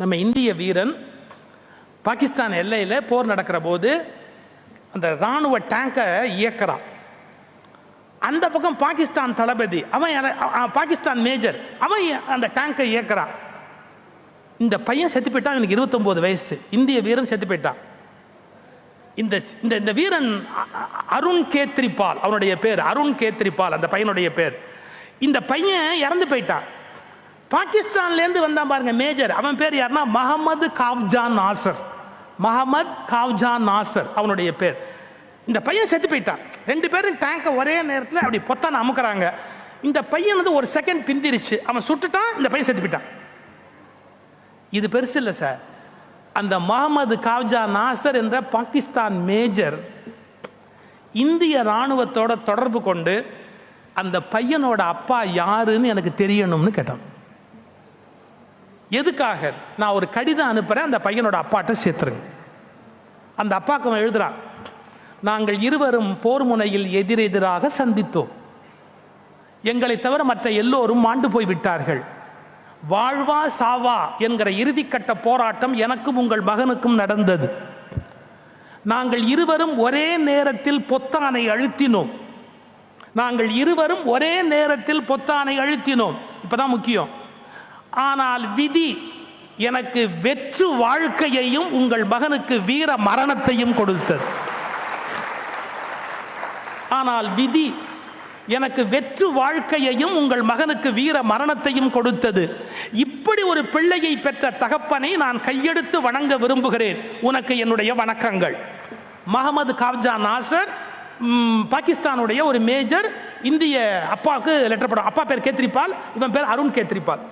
நம்ம இந்திய வீரன் பாகிஸ்தான் எல்லையில் போர் நடக்கிற போது அந்த ராணுவ டேங்கை இயக்குறான். அந்த பக்கம் பாகிஸ்தான் தளபதி அவன் பாகிஸ்தான் மேஜர் அவன் அந்த டேங்கை இயக்கிறான். இந்த பையன் செத்து போயிட்டான் எனக்கு 29 வயசு. இந்திய வீரன் செத்து போயிட்டான். இந்த இந்த இந்த வீரன் அ- அருண் கேத்ரிபால் அவனுடைய பேர் அருண் கேத்ரிபால் அந்த பையனுடைய பேர். இந்த பையன் இறந்து போயிட்டான். பாகிஸ்தான்லேருந்து வந்தான் பாருங்க மேஜர். அவன் பேர் யாருன்னா? மஹமது காவ்ஜான் நாசர். மஹமத் காவ்ஜான் நாசர் அவனுடைய பேர். இந்த பையன் செத்து போயிட்டான். ரெண்டு பேரும் டேங்கை ஒரே நேரத்தில் அப்படி பொத்தான அமுக்குறாங்க. இந்த பையன் வந்து ஒரு செகண்ட் பிந்திருச்சு. அவன் சுட்டுட்டான் இந்த பையன் செத்து போயிட்டான். இது பெருசு இல்லை சார் அந்த முகமது காவ்ஜா நாசர் என்ற பாகிஸ்தான் மேஜர் இந்திய ராணுவத்தோட தொடர்பு கொண்டு அந்த பையனோட அப்பா யாருன்னு எனக்கு தெரியணும்னு கேட்டான். எதுக்காக? நான் ஒரு கடிதம் அனுப்புறேன் அந்த பையனோட அப்பாட்ட சேர்த்துருங்க. அந்த அப்பாக்கு அவன் எழுதுறான் நாங்கள் இருவரும் போர் முனையில் எதிரெதிராக சந்தித்தோம். எங்களை தவிர மற்ற எல்லோரும் மாண்டு போய் விட்டார்கள். வாழ்வா சாவா என்கிற இறுதிக்கட்ட போராட்டம் எனக்கும் உங்கள் மகனுக்கும் நடந்தது. நாங்கள் இருவரும் ஒரே நேரத்தில் பொத்தானை அழுத்தினோம். நாங்கள் இருவரும் ஒரே நேரத்தில் பொத்தானை அழுத்தினோம். இப்பதான் முக்கியம். ஆனால் விதி எனக்கு வெற்று வாழ்க்கையையும் உங்கள் மகனுக்கு வீர மரணத்தையும் கொடுத்தது. ஆனால் விதி எனக்கு வெற்று வாழ்க்கையையும் உங்கள் மகனுக்கு வீர மரணத்தையும் கொடுத்தது. இப்படி ஒரு பிள்ளையை பெற்ற தகப்பனை நான் கையெடுத்து வணங்க விரும்புகிறேன். உனக்கு என்னுடைய வணக்கங்கள். மஹமது காவ்ஜா நாசர் பாகிஸ்தானுடைய ஒரு மேஜர் இந்திய அப்பாவுக்கு லெட்டர் படம் அப்பா பேர் கேத்ரிபால் இவன் பேர் அருண் கேத்ரிபால்